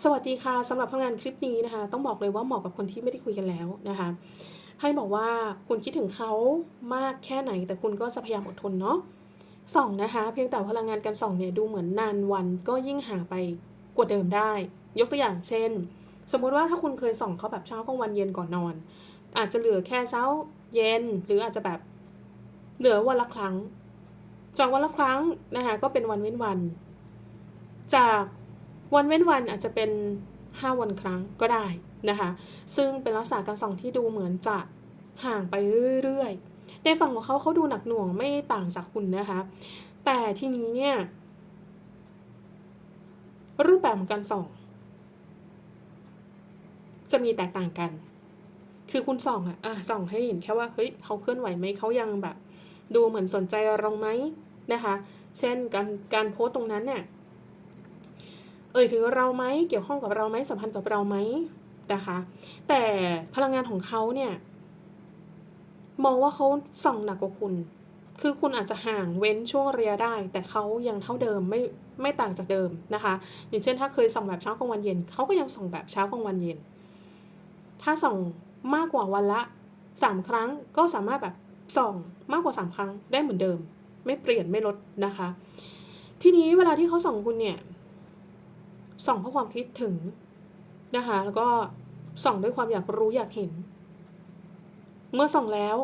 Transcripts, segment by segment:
สวัสดีค่ะสำหรับพลังงานคลิปนี้นะคะ ต้องบอกเลยว่าเหมาะกับคนที่ไม่ได้คุยกันแล้วนะคะให้บอกว่าคุณคิดถึงเขามากแค่ไหน แต่คุณก็จะพยายามอดทนเนาะส่องนะคะ เพียงแต่พลังงานการส่องเนี่ยดูเหมือนนานวันก็ยิ่งห่างไปกว่าเดิมได้ ยกตัวอย่างเช่น สมมุติว่าถ้าคุณเคยส่องเขาแบบเช้ากลางวันเย็นก่อนนอน อาจจะเหลือแค่เช้าเย็น หรืออาจจะแบบเหลือวันละครั้ง จากวันละครั้งนะคะก็เป็นวันเว้นวัน จาก วันเว้นวันอาจจะเป็น 5 วันครั้งก็ได้นะคะ ซึ่งเป็นลักษณะการส่องที่ดูเหมือนจะห่างไปเรื่อยๆ ในฝั่งของเขาเขาดูหนักหน่วงไม่ต่างจากคุณนะคะ แต่ทีนี้เนี่ยรูปแบบของการส่อง จะมีแตกต่างกัน คือคุณส่องอะอะส่องให้เห็นแค่ว่าเฮ้ยเขาเคลื่อนไหวไหมเขายังแบบ ดูเหมือนสนใจเราไหมนะคะ เช่นการการโพสต์ตรงนั้นเนี่ย เอ่ยถึงเราไหมเกี่ยวข้องกับเราไหมสัมพันธ์กับเราไหมนะคะแต่พลังงานของเขาเนี่ยมองว่าเขาส่องหนักกว่าคุณ คือคุณอาจจะห่างเว้นช่วงระยะได้ แต่เขายังเท่าเดิมไม่ไม่ต่างจากเดิมนะคะ อย่างเช่น ถ้าเคยส่องแบบเช้ากลางวันเย็นเขาก็ยังส่องแบบเช้ากลางวันเย็น ถ้าส่องมากกว่าวันละสามครั้งก็สามารถแบบส่องมากกว่าสามครั้งได้เหมือนเดิม ไม่เปลี่ยนไม่ลดนะคะ ทีนี้เวลาที่เขาส่องคุณเนี่ย ส่องเพราะความคิดถึงนะคะ แล้วก็ส่องด้วยความอยากรู้อยากเห็น เมื่อส่องแล้ว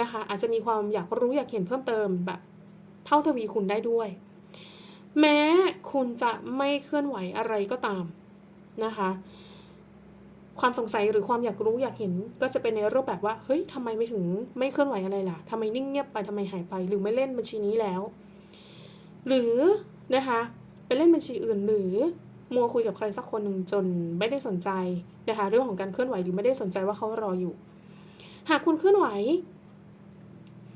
นะคะ อาจจะมีความอยากรู้อยากเห็นเพิ่มเติมแบบ เท่าทวีคุณได้ด้วย แม้คุณจะไม่เคลื่อนไหวอะไรก็ตามนะคะ ความสงสัยหรือความอยากรู้อยากเห็น ก็จะเป็นในรูปแบบว่าเฮ้ยทำไมไม่ถึงไม่เคลื่อนไหวอะไรล่ะทำไมนิ่งเงียบไปทำไมหายไปหรือไม่เล่นบัญชีนี้แล้ว หรือนะคะไปเล่นบัญชีอื่นหรือ มัวคุยกับใครสักคนหนึ่งจนไม่ได้สนใจนะคะเรื่องของการเคลื่อนไหวหรือไม่ได้สนใจว่าเขารออยู่ หากคุณเคลื่อนไหว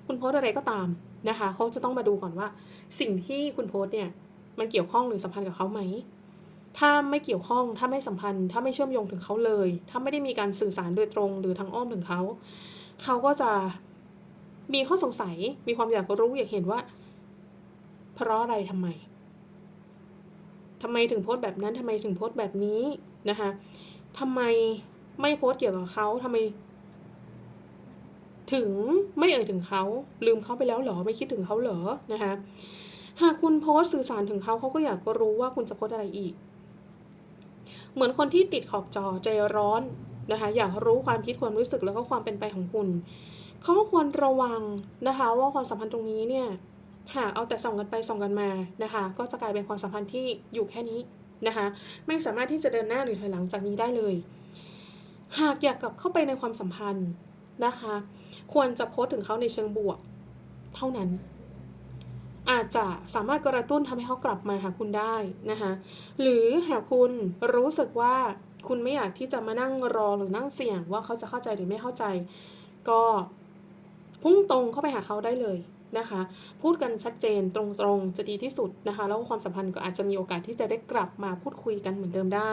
คุณโพสอะไรก็ตามนะคะเขาจะต้องมาดูก่อนว่า สิ่งที่คุณโพสเนี่ยมันเกี่ยวข้องหรือสัมพันธ์กับเขาไหมถ้าไม่เกี่ยวข้อง ถ้าไม่สัมพันธ์ ถ้าไม่เชื่อมโยงถึงเขาเลย ถ้าไม่ได้มีการสื่อสารโดยตรง หรือทางอ้อมถึงเขา เขาก็จะมีข้อสงสัย มีความอยากรู้อยากเห็นว่า เพราะอะไรทำไม ทำไมถึงโพสต์แบบนั้นทำไมถึงโพสต์แบบนี้นะคะทำไมไม่โพสต์เกี่ยวกับเขาทำไม ถึงไม่เอ่ยถึงเขาลืมเขาไปแล้วเหรอไม่คิดถึงเขาเหรอนะคะหากคุณโพสต์สื่อสารถึงเขาเขาก็อยากรู้ว่าคุณจะโพสต์อะไรอีก เหมือนคนที่ติดขอบจอใจร้อนนะคะอยากรู้ความคิดความรู้สึกแล้วก็ความเป็นไปของคุณ เขาควรระวังนะคะ ว่าความสัมพันธ์ตรงนี้เนี่ย หากเอาแต่ส่องกันไปส่องกันมานะคะ ก็จะกลายเป็นความสัมพันธ์ที่อยู่แค่นี้นะคะ ไม่สามารถที่จะเดินหน้าหรือถอยหลังจากนี้ได้เลย หากอยากกลับเข้าไปในความสัมพันธ์นะคะ ควรจะโพสต์ถึงเขาในเชิงบวก เท่านั้นอาจจะสามารถกระตุ้นทำให้เขากลับมาหาคุณได้นะคะหรือหากคุณรู้สึกว่าคุณไม่อยากที่จะมานั่งรอหรือนั่งเสี่ยงว่าเขาจะเข้าใจหรือไม่เข้าใจ ก็พุ่งตรงเข้าไปหาเขาได้เลย นะคะ พูดกันชัดเจนตรงๆ จะดีที่สุดนะคะ แล้วความสัมพันธ์ก็อาจจะมีโอกาสที่จะได้กลับมาพูดคุยกันเหมือนเดิมได้